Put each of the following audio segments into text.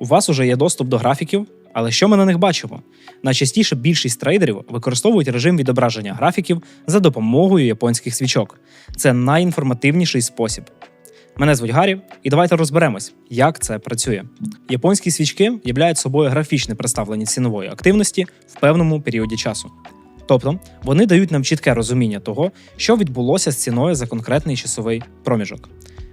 У вас уже є доступ до графіків, але що ми на них бачимо? Найчастіше більшість трейдерів використовують режим відображення графіків за допомогою японських свічок. Це найінформативніший спосіб. Мене звуть Гаррі, і давайте розберемось, як це працює. Японські свічки являють собою графічне представлення цінової активності в певному періоді часу. Тобто вони дають нам чітке розуміння того, що відбулося з ціною за конкретний часовий проміжок.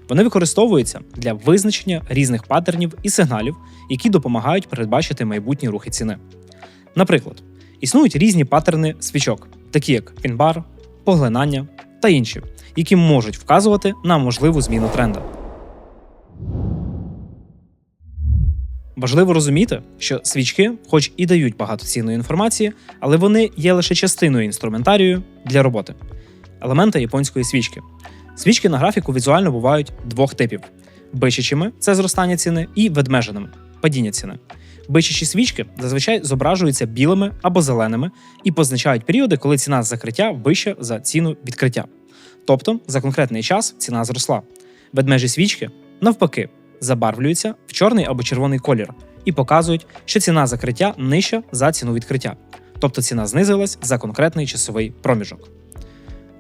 Вони використовуються для визначення різних паттернів і сигналів, які допомагають передбачити майбутні рухи ціни. Наприклад, існують різні паттерни свічок, такі як пінбар, поглинання та інші, які можуть вказувати на можливу зміну тренда. Важливо розуміти, що свічки, хоч і дають багато цінної інформації, але вони є лише частиною інструментарію для роботи. Елементи японської свічки. Свічки на графіку візуально бувають двох типів: бичачими це зростання ціни, і ведмеженими падіння ціни. Бичачі свічки зазвичай зображуються білими або зеленими і позначають періоди, коли ціна закриття вища за ціну відкриття. Тобто за конкретний час ціна зросла. Ведмежі свічки, навпаки, забарвлюються в чорний або червоний колір і показують, що ціна закриття нижча за ціну відкриття, тобто ціна знизилась за конкретний часовий проміжок.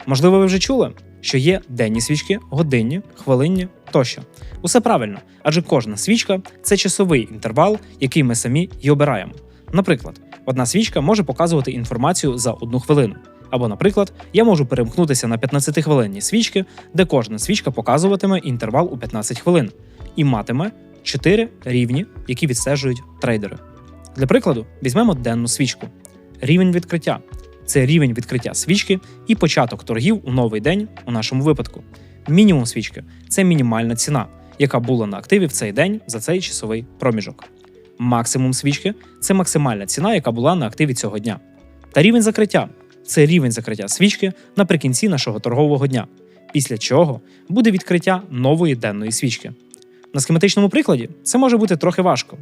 Можливо, ви вже чули, що є денні свічки, годинні, хвилинні тощо. Усе правильно, адже кожна свічка це часовий інтервал, який ми самі й обираємо. Наприклад, одна свічка може показувати інформацію за одну хвилину. Або, наприклад, я можу перемкнутися на 15-хвилинні свічки, де кожна свічка показуватиме інтервал у 15 хвилин і матиме 4 рівні, які відстежують трейдери. Для прикладу, візьмемо денну свічку. Рівень відкриття це рівень відкриття свічки і початок торгів у новий день у нашому випадку. Мінімум свічки це мінімальна ціна, яка була на активі в цей день за цей часовий проміжок. Максимум свічки це максимальна ціна, яка була на активі цього дня. Та рівень закриття це рівень закриття свічки наприкінці нашого торгового дня, після чого буде відкриття нової денної свічки. На схематичному прикладі це може бути трохи важко.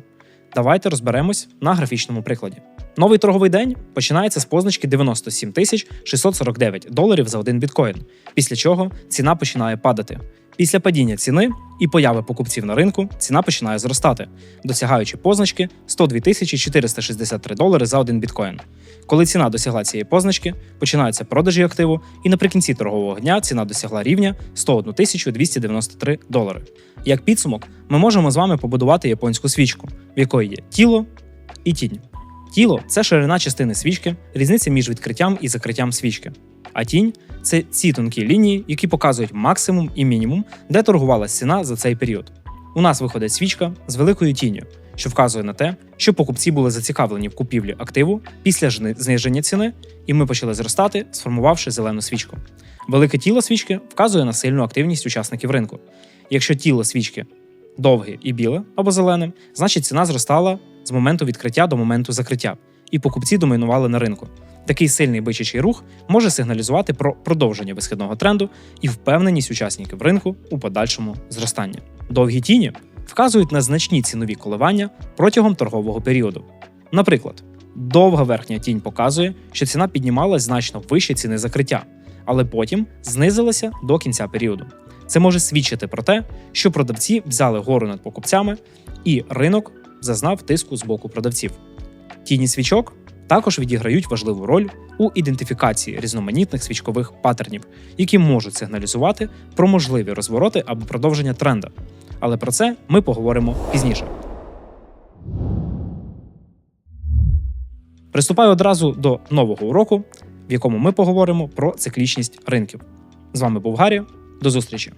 Давайте розберемось на графічному прикладі. Новий торговий день починається з позначки 97 тисяч 649 доларів за один біткоін, після чого ціна починає падати. Після падіння ціни і появи покупців на ринку ціна починає зростати, досягаючи позначки 102 тисячі 463 долари за один біткоін. Коли ціна досягла цієї позначки, починаються продажі активу, і наприкінці торгового дня ціна досягла рівня 101 тисячу 293 долари. Як підсумок, ми можемо з вами побудувати японську свічку, в якої є тіло і тінь. Тіло це ширина частини свічки, різниця між відкриттям і закриттям свічки. А тінь це ці тонкі лінії, які показують максимум і мінімум, де торгувалася ціна за цей період. У нас виходить свічка з великою тінню, що вказує на те, що покупці були зацікавлені в купівлі активу після зниження ціни, і ми почали зростати, сформувавши зелену свічку. Велике тіло свічки вказує на сильну активність учасників ринку. Якщо тіло свічки довге і біле або зелене, значить ціна зростала з моменту відкриття до моменту закриття, і покупці домінували на ринку. Такий сильний бичачий рух може сигналізувати про продовження висхідного тренду і впевненість учасників ринку у подальшому зростанні. Довгі тіні вказують на значні цінові коливання протягом торгового періоду. Наприклад, довга верхня тінь показує, що ціна піднімалась значно вище ціни закриття, але потім знизилася до кінця періоду. Це може свідчити про те, що продавці взяли гору над покупцями, і ринок зазнав тиску з боку продавців. Тіні свічок також відіграють важливу роль у ідентифікації різноманітних свічкових паттернів, які можуть сигналізувати про можливі розвороти або продовження тренда. Але про це ми поговоримо пізніше. Приступаю одразу до нового уроку, в якому ми поговоримо про циклічність ринків. З вами був Гаррі. До зустрічі!